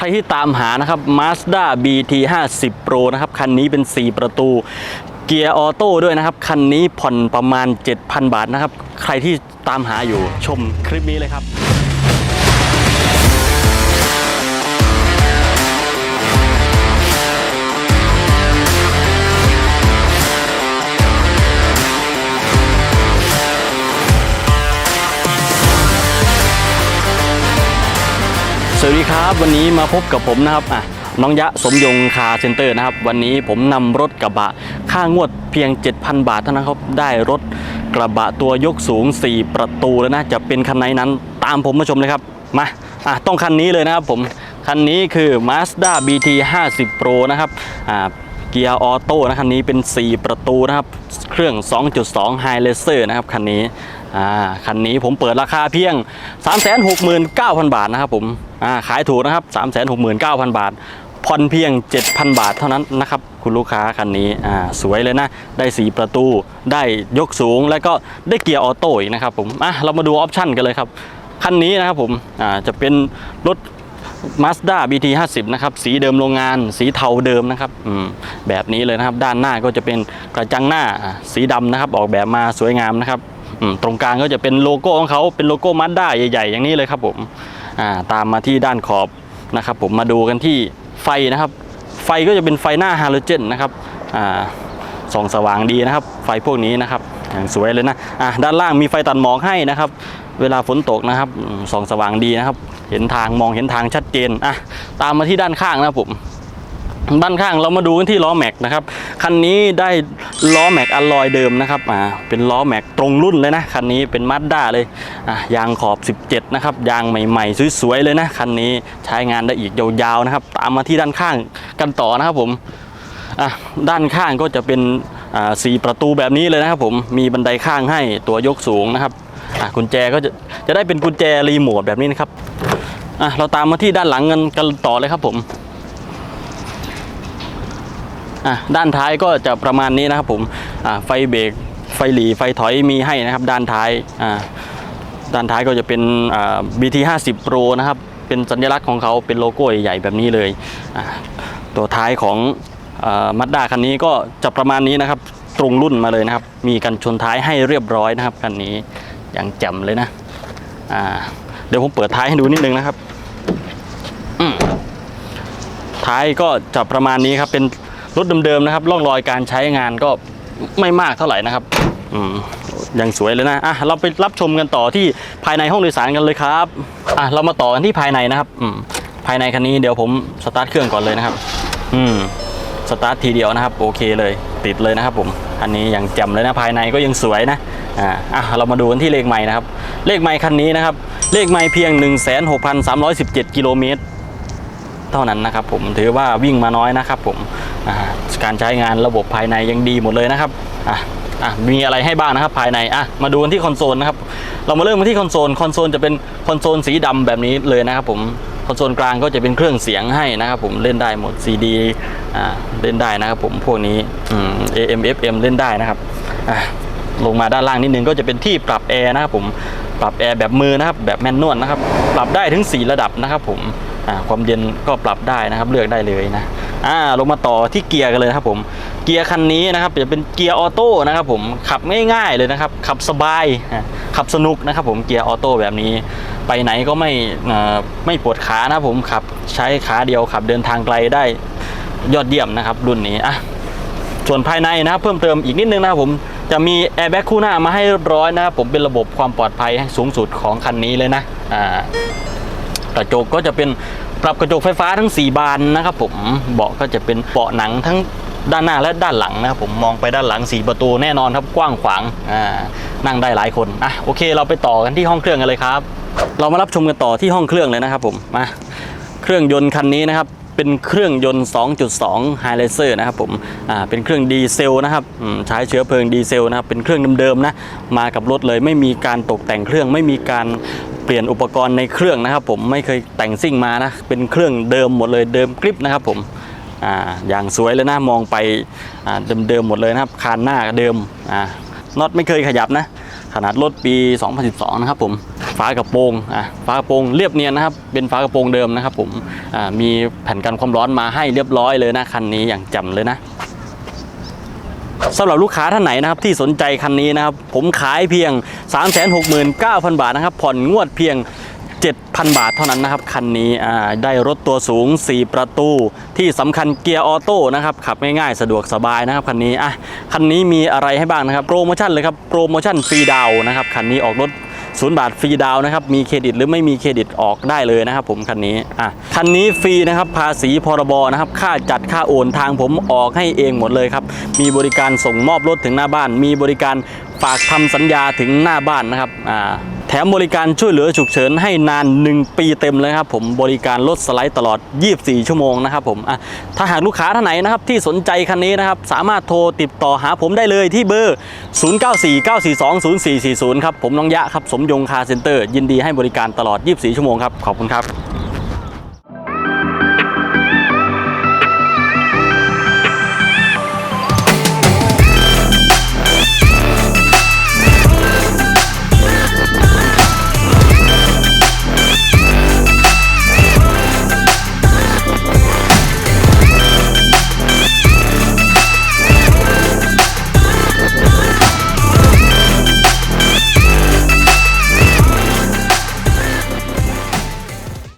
ใครที่ตามหานะครับ Mazda BT 50 Pro นะครับ คันนี้เป็น 4 ประตูเกียร์ออโต้ด้วยนะครับ คันนี้ผ่อนประมาณ 7,000 บาทนะครับ ใครที่ตามหาอยู่ชมคลิปนี้เลยครับ สวัสดีครับวันนี้มาพบกับผมนะครับอะน้องยะสมยงคาเซ็นเตอร์นะครับ วันนี้ผมนำรถกระบะ ค่างวดเพียง 7,000 บาทเท่านั้นครับได้รถกระบะตัวยกสูง 4 ประตูแล้วนะจะเป็นคันไหนนั้นตามผมมาชมเลยครับมาอะต้องคันนี้เลยนะครับผมคันนี้คือ Mazda BT 50 Pro นะครับอ่าเกียร์ออโต้นะคันนี้เป็น 4 ประตูนะครับ เครื่อง 2.2 High Laser นะครับคันนี้อ่าคันนี้ผมเปิดราคาเพียง 369,000 บาทนะครับผม อ่าขายถูกนะครับ 369,000 บาทผ่อนเพียง 7,000 บาทเท่านั้นนะครับ คุณลูกค้าคันนี้อ่าสวยเลยนะ ได้4ประตูได้ยกสูง แล้วก็ได้เกียร์ออโต้อีกนะครับผมอะเรามาดูออปชั่นกันเลยครับ คันนี้นะครับผมอ่าจะเป็นรถ Mazda BT 50นะครับ สีเดิมโรงงาน สีเทาเดิมนะครับแบบนี้เลยนะครับ ด้านหน้าก็จะเป็นกระจังหน้าสีดำนะครับ ออกแบบมาสวยงามนะครับตรงกลางก็จะเป็นโลโก้ของเขาเป็นโลโก้ Mazda ใหญ่ ๆ อย่างนี้เลยครับผม อ่าตามมาที่ด้านขอบนะครับ ผมมาดูกันที่ไฟนะครับ ไฟก็จะเป็นไฟหน้าฮาโลเจนนะครับอ่าส่องสว่างดีนะครับ ไฟพวกนี้นะครับอย่างสวยเลยนะอะด้านล่างมีไฟตัดหมอกให้นะครับ เวลาฝนตกนะครับส่องสว่างดีนะครับ เห็นทางมองเห็นทางชัดเจนอะตามมาที่ด้านข้างนะครับผม ด้านข้างเรามาดูกันที่ล้อแม็กนะครับคันนี้ได้ล้อแม็กอลลอยเดิมนะครับอ่าเป็นล้อแม็กตรงรุ่นเลยนะคันนี้เป็นมาสด้าเลยอะยางขอบ 17 นะครับยางใหม่ๆ สวยๆเลยนะคันนี้ใช้งานได้อีกยาวๆนะครับ ตามมาที่ด้านข้างกันต่อนะครับผมอะด้านข้างก็จะเป็นอ่าสีประตูแบบนี้เลยนะครับผมมีบันไดข้างให้ตัวยกสูงนะครับอะกุญแจก็จะจะได้เป็นกุญแจรีโมทแบบนี้นะครับอะเราตามมาที่ด้านหลังกันกันต่อเลยครับผม อะด้านท้ายก็จะประมาณนี้นะครับผมอ่าไฟเบรกไฟหลีไฟถอยมีให้นะครับ ด้านท้ายอ่าด้านท้ายก็จะเป็นอ่า BT 50 Pro นะครับ เป็นสัญลักษณ์ของเขาเป็นโลโก้ใหญ่ๆแบบนี้เลยอ่าตัวท้ายของมัดด้าคันนี้ก็จะประมาณนี้นะครับตรงรุ่นมาเลยนะครับ มีกันชนท้ายให้เรียบร้อยนะครับคันนี้อย่างแจ่มเลยนะอ่าเดี๋ยวผมเปิดท้ายให้ดูนิดนึงนะครับท้ายก็จะประมาณนี้ครับเป็น รถเดิมๆนะครับร่องรอยการใช้งานก็ไม่มากเท่าไหร่นะครับอืมยังสวยเลยนะอะเราไปรับชมกันต่อที่ภายในห้องโดยสารกันเลยครับอะเรามาต่อกันที่ภายในนะครับภายในคันนี้เดี๋ยวผมสตาร์ทเครื่องก่อนเลยนะครับ อืมสตาร์ททีเดียวนะครับโอเคเลยติดเลยนะครับผมอันนี้ยังแจ่มเลยนะภายในก็ยังสวยนะอ่าอะเรามาดูกันที่เลขไม้นะครับ เลขไม้คันนี้นะครับ เลขไม้เพียง 16,317กิโลเมตร เท่านั้นนะครับผมถือว่าวิ่งมาน้อยนะครับผมการใช้งานระบบภายในยังดีหมดเลยนะครับอะอะมีอะไรให้บ้างนะครับภายในอะมาดูกันที่คอนโซลนะครับเรามาเริ่มกันที่คอนโซลคอนโซลจะเป็นคอนโซลสีดำแบบนี้เลยนะครับผมคอนโซลกลางก็จะเป็นเครื่องเสียงให้นะครับผมเล่นได้หมด CD อ่าเล่นได้นะครับผมพวกนี้อืม AM FM เล่นได้นะครับอะลงมาด้านล่างนิดนึงก็จะเป็นที่ปรับแอร์นะครับผมปรับแอร์แบบมือนะครับแบบแมนนวลนะครับปรับได้ถึง 4 ระดับนะครับผมอ่า ความเย็นก็ปรับได้นะครับเลือกได้เลยนะอ่าลงมาต่อที่เกียร์กันเลยครับผมเกียร์คันนี้นะครับจะเป็นเกียร์ออโต้นะครับผมขับง่ายๆเลยนะครับขับสบายขับสนุกนะครับผมเกียร์ออโต้แบบนี้ ไปไหนก็ไม่ไม่ปวดขานะครับผมขับใช้ขาเดียวขับเดินทางไกลได้ยอดเยี่ยมนะครับรุ่นนี้อะส่วนภายในนะครับเพิ่มเติมอีกนิดนึงนะครับผมจะมีแอร์แบ็กคู่หน้ามาให้เรียบร้อยนะครับผมเป็นระบบความปลอดภัยสูงสุดของคันนี้เลยนะอ่า กระจกก็จะเป็นปรับกระจกไฟฟ้าทั้ง 4 บานนะครับผมเบาะก็จะเป็นเบาะหนังทั้งด้านหน้าและด้านหลังนะครับผมมองไปด้านหลัง4ประตูแน่นอนครับกว้างขวางอ่านั่งได้หลายคนอะโอเค เราไปต่อกันที่ห้องเครื่องกันเลยครับ เรามารับชมกันต่อที่ห้องเครื่องเลยนะครับผมมาเครื่องยนต์คันนี้นะครับเป็นเครื่องยนต์ 2.2 High Laser นะครับผมอ่าเป็นเครื่องดีเซลนะครับใช้เชื้อเพลิงดีเซลนะครับเป็นเครื่องเดิมๆนะมากับรถเลยไม่มีการตกแต่งเครื่องไม่มีการ เปลี่ยนอุปกรณ์ในเครื่องนะครับ ผมไม่เคยแต่งซิ่งมานะเป็นเครื่องเดิมหมดเลยเดิมกริปนะครับ ผมอ่าอย่างสวยเลยนะมองไปอ่าเดิมๆหมดเลยนะครับคานหน้าเดิมอ่าน็อตไม่เคยขยับนะ ขนาดรถปี 2012 นะครับผมฝากระโปรงอะฝากระโปรงเรียบเนียนนะครับ เป็นฝากระโปรงเดิมนะครับผมอ่ามีแผ่นกันความร้อนมาให้เรียบร้อยเลยนะคันนี้อย่างจำเลยนะ สำหรับลูกค้าท่านไหนนะครับที่สนใจคันนี้นะครับผมขายเพียง 369,000 บาทนะครับผ่อนงวดเพียง 7,000 บาทเท่านั้นนะครับคันนี้ได้รถตัวสูง 4 ประตู ที่สำคัญเกียร์ออโต้นะครับขับง่ายๆสะดวกสบายนะครับคันนี้อะคันนี้มีอะไรให้บ้างนะครับโปรโมชั่นเลยครับโปรโมชั่นฟรีดาวนะครับคันนี้ออกรถ ศูนย์บาทฟรีดาวนะครับ มีเครดิตหรือไม่มีเครดิตออกได้เลยนะครับ ผมคันนี้อะคันนี้ฟรีนะครับภาษีพรบนะครับ ค่าจัดค่าโอนทางผมออกให้เองหมดเลยครับ มีบริการส่งมอบรถถึงหน้าบ้าน มีบริการฝากทำสัญญาถึงหน้าบ้านนะครับอ่า แถมบริการช่วยเหลือฉุกเฉินให้นาน 1 ปีเต็มเลยครับผมบริการรถสไลด์ตลอด 24 ชั่วโมงนะครับผมอะถ้าหากลูกค้าท่านไหนนะครับที่สนใจคันนี้นะครับสามารถโทรติดต่อหาผมได้เลยที่เบอร์ 0949420440 ครับผมน้องยะครับสมยงคาเซ็นเตอร์ ยินดีให้บริการตลอด 24 ชั่วโมงครับ ขอบคุณครับ